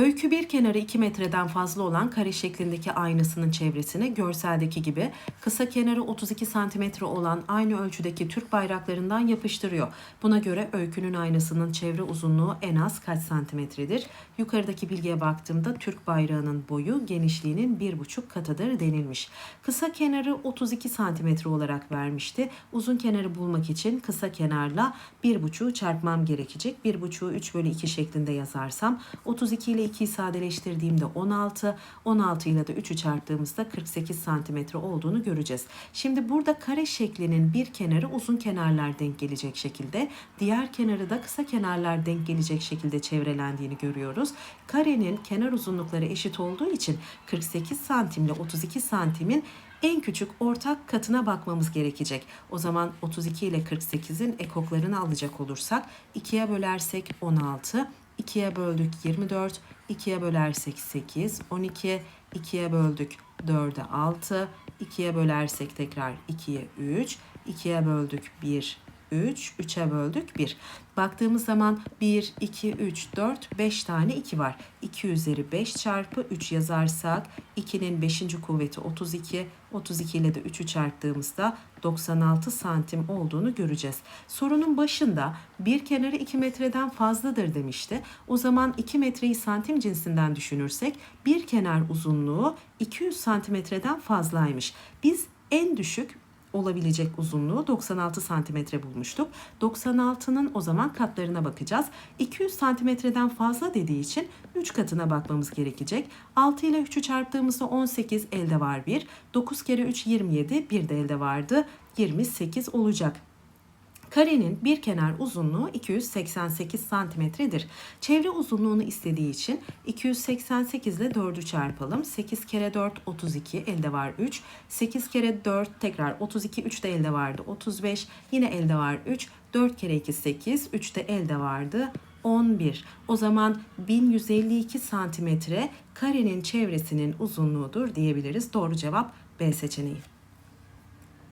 Öykü bir kenarı 2 metreden fazla olan kare şeklindeki aynasının çevresine görseldeki gibi kısa kenarı 32 santimetre olan aynı ölçüdeki Türk bayraklarından yapıştırıyor. Buna göre öykünün aynasının çevre uzunluğu en az kaç santimetredir? Yukarıdaki bilgiye baktığımda Türk bayrağının boyu genişliğinin 1,5 katıdır denilmiş. Kısa kenarı 32 santimetre olarak vermişti. Uzun kenarı bulmak için kısa kenarla 1,5'u çarpmam gerekecek. 1,5'u 3 bölü 2 şeklinde yazarsam 32 ile 2'yi sadeleştirdiğimde 16, 16 ile de 3'ü çarptığımızda 48 santimetre olduğunu göreceğiz. Şimdi burada kare şeklinin bir kenarı uzun kenarlar denk gelecek şekilde, diğer kenarı da kısa kenarlar denk gelecek şekilde çevrelendiğini görüyoruz. Karenin kenar uzunlukları eşit olduğu için 48 santim ile 32 santimin en küçük ortak katına bakmamız gerekecek. O zaman 32 ile 48'in ekoklarını alacak olursak 2'ye bölersek 16, 2'ye böldük 24, 2'ye bölersek 8, 12, 2'ye böldük 4'e 6, 2'ye bölersek tekrar 2'ye 3, 2'ye böldük 1, 3, 3'e böldük 1. Baktığımız zaman 1, 2, 3, 4, 5 tane 2 var. 2 üzeri 5 çarpı 3 yazarsak 2'nin 5. kuvveti 32, 32 ile de 3'ü çarptığımızda 96 santim olduğunu göreceğiz. Sorunun başında bir kenarı 2 metreden fazladır demişti. O zaman 2 metreyi santim cinsinden düşünürsek bir kenar uzunluğu 200 santimetreden fazlaymış. Biz en düşük olabilecek uzunluğu 96 santimetre bulmuştuk. 96'nın o zaman katlarına bakacağız. 200 santimetreden fazla dediği için 3 katına bakmamız gerekecek. 6 ile 3'ü çarptığımızda 18 elde var 1. 9 kere 3 27 bir de elde vardı. 28 olacak. Karenin bir kenar uzunluğu 288 santimetredir. Çevre uzunluğunu istediği için 288 ile 4'ü çarpalım. 8 kere 4 32 elde var 3. 8 kere 4 tekrar 32 3 de elde vardı 35. Yine elde var 3. 4 kere 2 8 3 de elde vardı 11. O zaman 1152 santimetre karenin çevresinin uzunluğudur diyebiliriz. Doğru cevap B seçeneği.